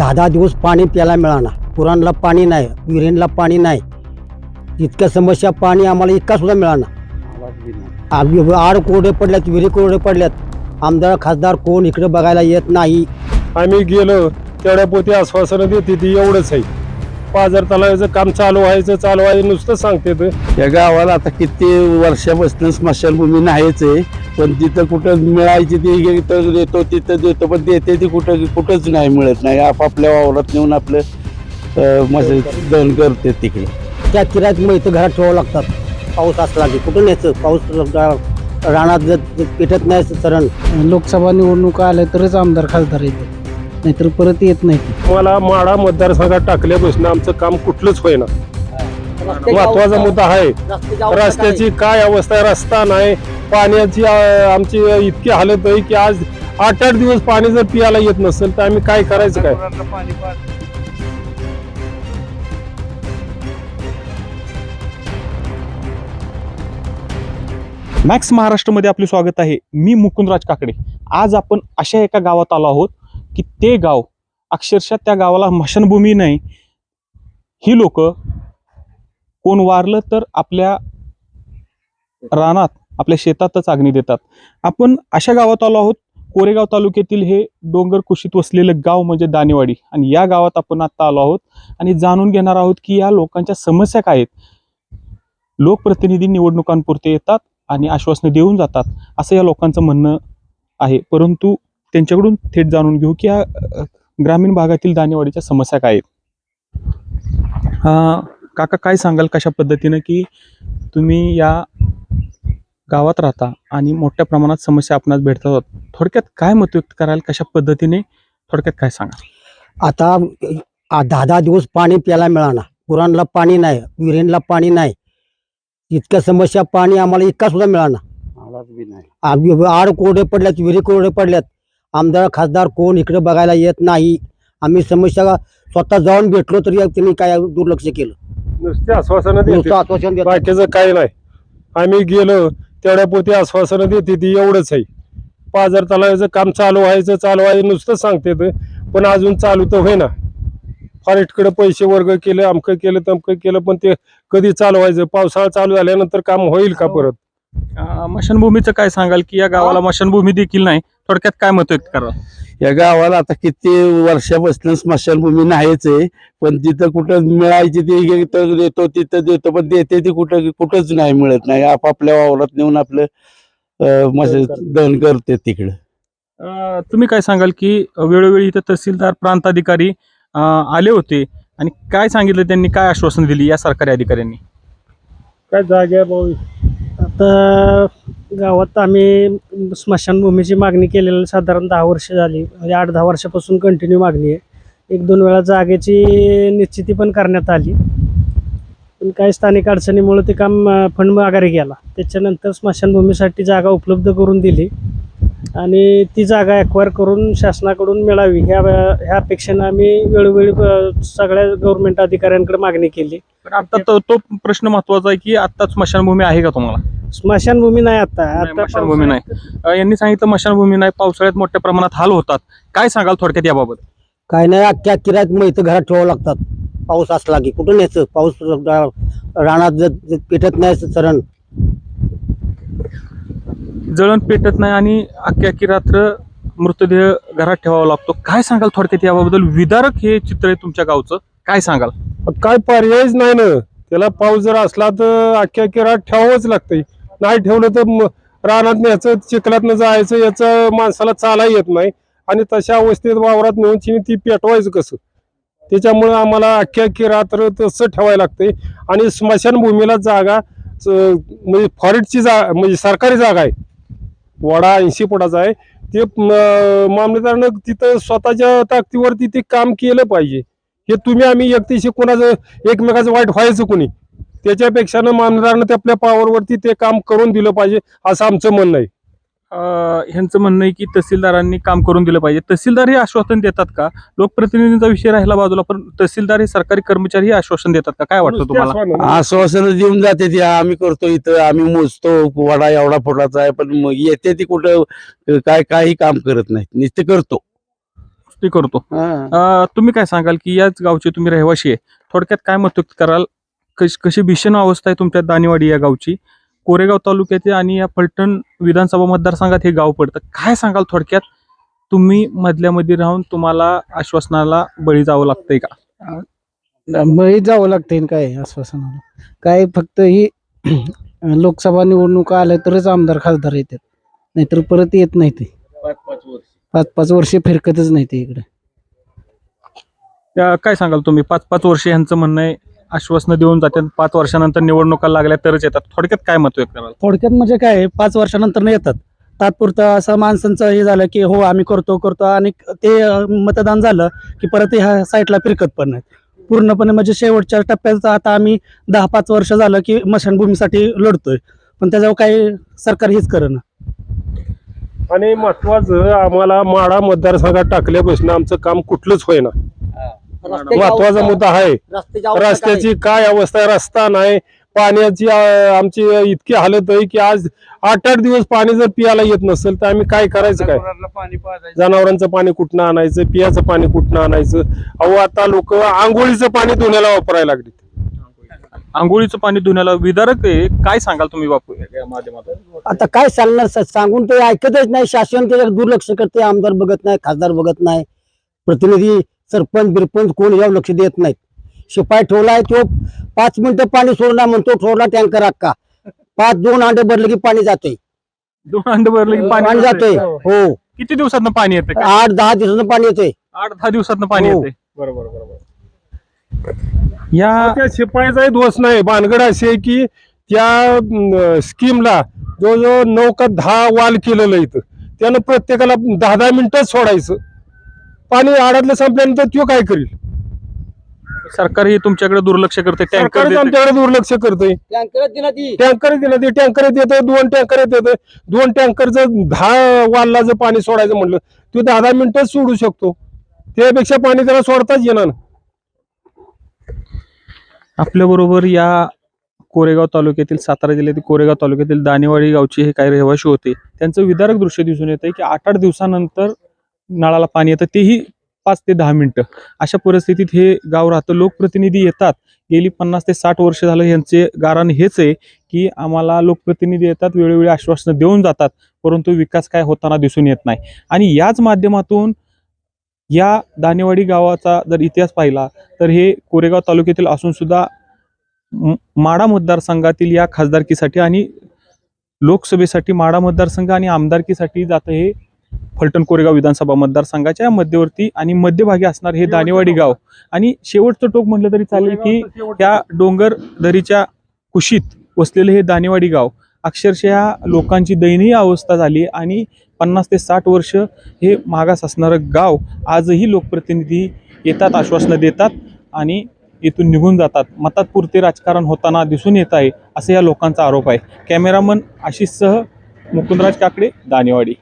दहा दहा दिवस पाणी प्यायला मिळाना. पुराणला पाणी नाही विहिरींला पाणी नाही. इतक्या समस्या पाणी आम्हाला इतका सुद्धा मिळाना. आग- आड कोरडे पडल्यात विहिरी कोरडे पडल्यात. आमदार खासदार कोण इकडे बघायला येत नाही. आम्ही गेलो तेवढ्या पोती आश्वासनं देते ती एवढंच आहे. पाजर तलावाचं काम चालू व्हायचं चालू व्हायचं नुसतं सांगते ते. या गावाला आता किती वर्षापासून स्मशानभूमी नाहीच आहे. पण तिथं कुठं मिळायची ती इथं देतो तिथं देतो पण देते ती कुठं कुठंच नाही मिळत नाही. आपापल्या वावरात नेऊन आपलं अं, मस- दहन करते तिकडे. त्या किरायात मग इथं घरात ठेवावं लागतात. पाऊस असला की कुठून यायचं पाऊस रा- रानात जर जर पेटत नाही सरण. लोकसभा निवडणुका आल्या तरच आमदार खासदार येतात नाहीतर परत येत नाही. मला माडा मतदारसंघात टाकल्यापासून आमचं काम कुठलंच होईना. महत्त्वाचा मुद्दा आहे. रस्त्याची काय अवस्था आहे रस्ता नाही. पाण्याची अं, आमची इतकी हालत आहे की आज आठ आठ दिवस पाणी जर पियाला येत नसेल तर आम्ही काय करायचं काय? मॅक्स महाराष्ट्रामध्ये आपले स्वागत आहे. मी मुकुंदराज काकडे. आज आपण अशा एका गावात आलो आहोत. की ते गाव अक्षरशः त्या गावाला मशानभूमी नाही. ही लोक कोण वारलं तर आपल्या रानात आपल्या शेतातच अग्नी देतात. आपण अशा गावात आलो आहोत कोरेगाव तालुक्यातील हे डोंगर कुशीत वसलेलं गाव म्हणजे दानेवाडी आणि या गावात आपण आता आलो आहोत आणि जाणून घेणार आहोत की या लोकांच्या समस्या काय आहेत. लोकप्रतिनिधी निवडणुकांपुरते येतात आणि आश्वासनं देऊन जातात असं या लोकांचं म्हणणं आहे. परंतु त्यांच्याकडून थेट जाणून घेऊ की ग्रामीण भागातील दानेवाडीच्या समस्या काय आहेत? अ, काका काय सांगाल कशा पद्धतीनं की तुम्ही या गावात राहता आणि मोठ्या प्रमाणात समस्या आपणास भेटतात? थोडक्यात काय मत व्यक्त कराल? कशा पद्धतीने? थोडक्यात काय सांगा आता दहा दहा दिवस पाणी प्यायला मिळाना. पुराणला पाणी नाही विहिरींला पाणी नाही. इतक्या समस्या पाणी आम्हाला इतका सुद्धा मिळाना. आड कोरडे पडल्यात विहिरी कोरडे पडल्यात. आमदार खासदार कोण इकडे बघायला येत नाही. आम्ही समस्या स्वतः जाऊन भेटलो तरी त्यांनी काय दुर्लक्ष केलं. नुसते आश्वासनं नुसतं आश्वासन देतात. बाकीचं काही नाही. आम्ही गेलो तेवढ्या पोती आश्वासनं देते ती एवढंच आहे. पाजर तलावाचं काम चालू व्हायचं चालू व्हायचं नुसतं सांगते ते. पण अजून चालू तर होईना. फॉरेस्टकडे पैसे वर्ग केले अमकं केलं तमकं केलं पण ते कधी चालू व्हायचं? पावसाळा चालू झाल्यानंतर काम होईल का परत? मशानभूमीचं काय सांगाल की या गावाला मशानभूमी देखील नाही? थोडक्यात काय मत व्यक्त करा या गावाला आता किती वर्षापासून स्मशानभूमी नाहीच आहे. पण तिथं कुठं मिळायची ती देतो तिथं देतो पण देते ती कुठं कुठंच नाही मिळत. नाही आपापल्या वावरात नेऊन आपलं मस- दहन करते. तिकडे. तुम्ही काय सांगाल की वेळोवेळी इथं तहसीलदार प्रांताधिकारी आले होते? आणि काय सांगितलं त्यांनी? काय आश्वासन दिली या सरकारी अधिकाऱ्यांनी? काय जागे आता गावात आम्ही स्मशानभूमीची मागणी केलेली साधारण दहा वर्ष झाली. म्हणजे आठ दहा वर्षापासून कंटिन्यू मागणी आहे. एक दोन वेळा जागेची निश्चिती पण करण्यात आली. पण काही स्थानिक अडचणीमुळे ते काम फंड माघारी गेला. त्याच्यानंतर स्मशानभूमीसाठी जागा उपलब्ध करून दिली. आणि ती जागा ॲक्वायर करून शासनाकडून मिळावी. ह्या ह्या अपेक्षेनं आम्ही वेळोवेळी सगळ्या गव्हर्नमेंट अधिकाऱ्यांकडे मागणी केली. पण आता तो तो प्रश्न महत्त्वाचा आहे की आत्ता स्मशानभूमी आहे का तुम्हाला? स्मशानभूमी नाही आता. नाही, आता स्मशानभूमी नाही. अ, यांनी सांगितलं स्मशानभूमी नाही पावसाळ्यात मोठ्या प्रमाणात हाल होतात. काय सांगाल थोडक्यात याबाबत? काय नाही अख्ख्या किरायात मग इथं घरात ठेवावं लागतात. पाऊस असला की कुठून यायचं? पाऊस रा- रानात जर जर पेटत नाही सरण जळण पेटत नाही आणि अख्ख्या अख्खी रात्र मृतदेह घरात ठेवावा लागतो. काय सांगाल थोडक्यात याबाबत विदारक हे चित्र आहे तुमच्या गावचं. काय सांगाल? काय पर्यायच नाही ना. त्याला पाऊस जर असला तर अख्ख्या किरात ठेवावंच लागतंय. नाही ठेवलं तर रानात न्यायचं चिखलातनं जायचं याचं माणसाला चाला येत नाही. आणि तशा अवस्थेत वावरात नेऊन चिनी ती पेटवायचं कसं? त्याच्यामुळं आम्हाला अख्खी अख्खी रात्र तसं ठेवायला लागते आणि स्मशानभूमीला जागा म्हणजे फॉरेस्टची जा म्हणजे सरकारी जागा आहे. वडा ऐंशी फुटाचा आहे. ते मामलेदारानं तिथं स्वतःच्या ताकदीवरती ते काम केलं पाहिजे. हे तुम्ही आम्ही व्यक्तीशी कोणाचं एकमेकाचं वाईट व्हायचं कोणी? त्याच्यापेक्षा ना मामलेदारानं ते आपल्या पावरवरती ते काम करून दिलं पाहिजे असं आमचं म्हणणं आहे. अं, ह्यांचं म्हणणं आहे की तहसीलदारांनी काम करून दिलं पाहिजे. तहसीलदार हे आश्वासन देतात का? लोकप्रतिनिधींचा विषय राहिला बाजूला पण तहसीलदार हे सरकारी कर्मचारी हे आश्वासन देतात का? काय वाटतं तुम्हाला? आश्वासन. देऊन जाते ती. आम्ही करतो इथं आम्ही मोजतो वडा एवढा फुटाचा आहे पण मग येते ती कुठं काय काही काम करत नाही नुसते करतो. गोष्टी करतो. अं, तुम्ही काय सांगाल की याच गावचे तुम्ही रहिवाशी आहे. थोडक्यात काय मत व्यक्त कराल? कशी कशी भीषण अवस्था आहे तुमच्या दानिवाडी या गावची? कोरेगाव तालुक्याचे आणि या फलटण विधानसभा मतदारसंघात हे गाव पडतं. काय सांगाल थोडक्यात? तुम्ही मधल्यामध्ये राहून तुम्हाला आश्वासनाला बळी जावं लागतंय का? बळी जावं लागते काय आश्वासनाला? काय फक्त ही लोकसभा निवडणुका आल्या तरच आमदार खासदार येतात. नाहीतर परत येत नाही ते पाच पाच वर्षे फिरकतच नाही ते इकडे काय सांगाल तुम्ही? पाच पाच वर्ष यांचं म्हणणं आहे आश्वासनं देऊन जातात पाच वर्षानंतर निवडणुका लागल्या तरच येतात. थोडक्यात काय मत व्यक्त कराल? थोडक्यात म्हणजे काय आहे, पाच वर्षानंतर नाही येतात. तात्पुरतं असं माणसांचं हे झालं की हो आम्ही करतो करतो. आणि ते अं, मतदान झालं की परत ह्या साईडला फिरकत पण नाहीत. पूर्णपणे म्हणजे शेवटच्या टप्प्यात आता आम्ही दहा पाच वर्ष झालं की मशानभूमीसाठी लढतोय. पण त्याच्यावर काही सरकार हेच करेना आणि महत्वाचं आम्हाला माडा मतदारसंघात टाकल्यापासून आमचं काम कुठलंच होईना. महत्त्वाचा मुद्दा आहे. रस्त्याची काय अवस्था आहे? रस्ता नाही. पाण्याची आमची इतकी हालत आहे की आज आठ आठ दिवस पाणी जर पियाला येत नसेल तर आम्ही काय करायचं काय? जनावरांचं पाणी कुठनं आणायचं? पियाचं पाणी कुठनं आणायचं? अहो आता लोक आंघोळीचं पाणी धुण्याला वापरायला लागली. आंघोळीचं पाणी धुण्याला विदारक आहे. काय सांगाल तुम्ही बापू? माध्यमातून. आता काय सांगणार? स- सांगून ते ऐकतच नाही. शासन त्याच्यावर दुर्लक्ष करते. आमदार बघत नाही खासदार बघत नाही. प्रतिनिधी सरपंच बिरपंच कोण यावर लक्ष देत नाहीत. शिपाई ठेवलाय तो पाच मिनिटं पाणी सोडला म्हणतो ठेवला टँकर अक्का पाच दोन अंडे भरले की पाणी जाते दोन अंड भरलं की पाणी जाते जातंय. हो. किती दिवसातनं पाणी येते आठ दहा दिवसानं पाणी येते आठ दहा दिवसातनं पाणी हो. येते बरोबर बरोबर. या त्या शिपायाचाही दोष नाही भानगड आहे की त्या स्कीमला जवळजवळ नऊ का दहा वाल केलेलं इथं त्यानं प्रत्येकाला दहा दहा मिनिटच सोडायचं. पाणी आडातलं संपल्यानंतर तो काय करील? सरकार हे तुमच्याकडे दुर्लक्ष करते टँकर सरकारच देते. आमच्याकडे दुर्लक्ष करतंय टँकर दिला ती. टँकर दिलं ते. टँकर येतं दोन टँकर येतं दोन टँकरचं दहा वालला जर पाणी सोडायचं म्हटलं तो दहा दहा मिनिटच सोडू शकतो. त्यापेक्षा पाणी त्याला सोडताच येणार नाही. आपल्या बरोबर या कोरेगाव तालुक्यातील सातारा जिल्ह्यातील कोरेगाव तालुक्यातील दानेवाडी गावचे हे काही रहिवाशी होते. त्यांचं विदारक दृश्य दिसून येत आहे की आठ आठ दिवसानंतर नळाला पाणी येतं तेही पाच ते दहा मिनटं. अशा परिस्थितीत हे गाव राहतं. लोकप्रतिनिधी येतात. गेली पन्नास ते साठ वर्ष झालं यांचे गारण हेच आहे की आम्हाला लोकप्रतिनिधी येतात वेळोवेळी आश्वासनं देऊन जातात परंतु विकास काय होताना दिसून येत नाही. आणि याच माध्यमातून या दानेवाडी गावाचा जर इतिहास पाहिला तर हे कोरेगाव तालुक्यातील असून सुद्धा माडा मतदारसंघातील या खासदारकीसाठी आणि लोकसभेसाठी माडा मतदारसंघ आणि आमदारकीसाठी जातं हे फलटण कोरेगाव विधानसभा मतदारसंघाच्या मध्यवर्ती आणि मध्यभागी असणार हे दानेवाडी गाव. आणि शेवटचं टोक म्हटलं तरी चालेल की त्या डोंगर दरीच्या कुशीत वसलेले हे दानेवाडी गाव अक्षरशः लोकांची दयनीय अवस्था झाली आणि पन्नास ते साठ वर्ष हे मागास असणारं गाव आजही लोकप्रतिनिधी येतात आश्वासनं देतात आणि इथून निघून जातात. मतात्पुरते राजकारण होताना दिसून येत आहे असे या लोकांचा आरोप आहे. कॅमेरामन आशिषसह मुकुंदराज काकडे दानेवाडी